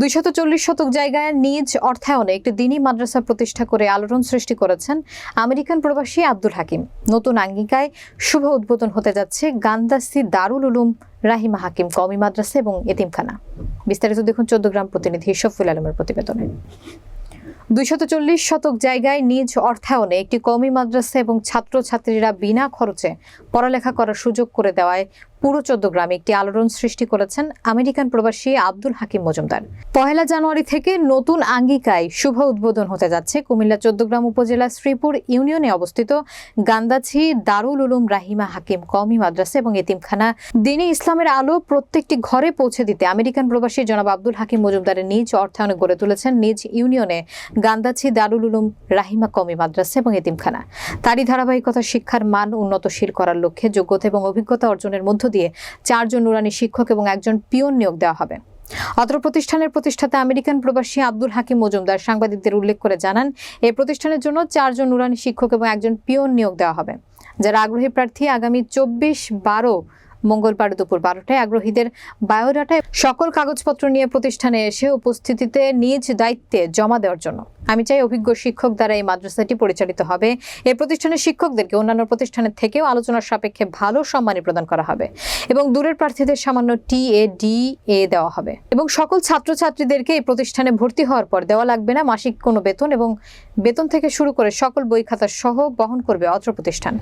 দুইশত চল্লিশ শতক জায়গায় নিজ অর্থায়নে একটি দিনী মাদ্রাসা প্রতিষ্ঠা করে আলোড়ন সৃষ্টি করেছেন আমেরিকান প্রবাসী আব্দুল হাকিম। নতুন আঙ্গিকায় শুভ উদ্বোধন হতে যাচ্ছে গান্দাসি দারুল উলুম রাহিমা হাকিম কওমি মাদ্রাসা এবং এতিমখানা। বিস্তারিত দেখুন চোদ্দ গ্রাম প্রতিনিধি শফিল আলমের প্রতিবেদনে। দুইশত চল্লিশ শতক জায়গায় নিজ অর্থায়নে একটি কওমি মাদ্রাসা এবং ছাত্রছাত্রীরা বিনা খরচে পড়ালেখা করার সুযোগ করে দেওয়ায় পুরো চোদ্দ গ্রামে একটি আলোড়ন সৃষ্টি করেছেন আমেরিকান প্রবাসী আব্দুল হাকিম মজুমদার। পহেলা জানুয়ারি থেকে নতুন আঙ্গিকায় শুভ উদ্বোধন হতে যাচ্ছে কুমিল্লা চোদ্দগ্রাম উপজেলা শ্রীপুর ইউনিয়নে অবস্থিত গান্দাছি দারুল উলুম রাহিমা হাকিম কওমি মাদ্রাসা এবং এতিমখানা। দিনে ইসলামের আলো প্রত্যেকটি ঘরে পৌঁছে দিতে আমেরিকান প্রবাসী জনাব আব্দুল হাকিম মজুমদারের নিজ অর্থায়নে গড়ে তুলেছেন নিজ ইউনিয়নে গান্দাছি দারুল উলুম রাহিমা কওমি মাদ্রাসা এবং এতিমখানা। তারই ধারাবাহিকতা শিক্ষার মান উন্নতশীল করার লক্ষ্যে যোগ্যতা এবং অভিজ্ঞতা অর্জনের মধ্য দিয়ে চারজন নুরানি শিক্ষক এবং একজন পিয়ন নিয়োগ দেওয়া হবে। অত্র প্রতিষ্ঠানের প্রতিষ্ঠাতা আমেরিকান প্রবাসী আব্দুল হাকিম মজুমদার সাংবাদিকদের উল্লেখ করে জানান এই প্রতিষ্ঠানের জন্য চারজন নুরানি শিক্ষক এবং একজন পিয়ন নিয়োগ দেওয়া হবে। যারা আগ্রহী প্রার্থী, আগামী চব্বিশ বারো মঙ্গলবার দুপুর বারোটায় আগ্রহীদের বায়োডাটায় সকল কাগজপত্র নিয়ে প্রতিষ্ঠানে এসে উপস্থিতিতে নিজ দায়িত্বে জমা দেওয়ার জন্য। আমি চাই অভিজ্ঞ শিক্ষক দ্বারা এই মাদ্রাসাটি পরিচালিত হবে। এই প্রতিষ্ঠানের শিক্ষকদেরকে অন্যান্য প্রতিষ্ঠানের থেকেও আলোচনার সাপেক্ষে ভালো সম্মানী প্রদান করা হবে এবং দূরের প্রার্থীদের সামান্য টি এ ডি এ দেওয়া হবে এবং সকল ছাত্রছাত্রীদেরকে এই প্রতিষ্ঠানে ভর্তি হওয়ার পর দেওয়া লাগবে না মাসিক কোনো বেতন এবং বেতন থেকে শুরু করে সকল বই খাতা সহ বহন করবে অত্র প্রতিষ্ঠান।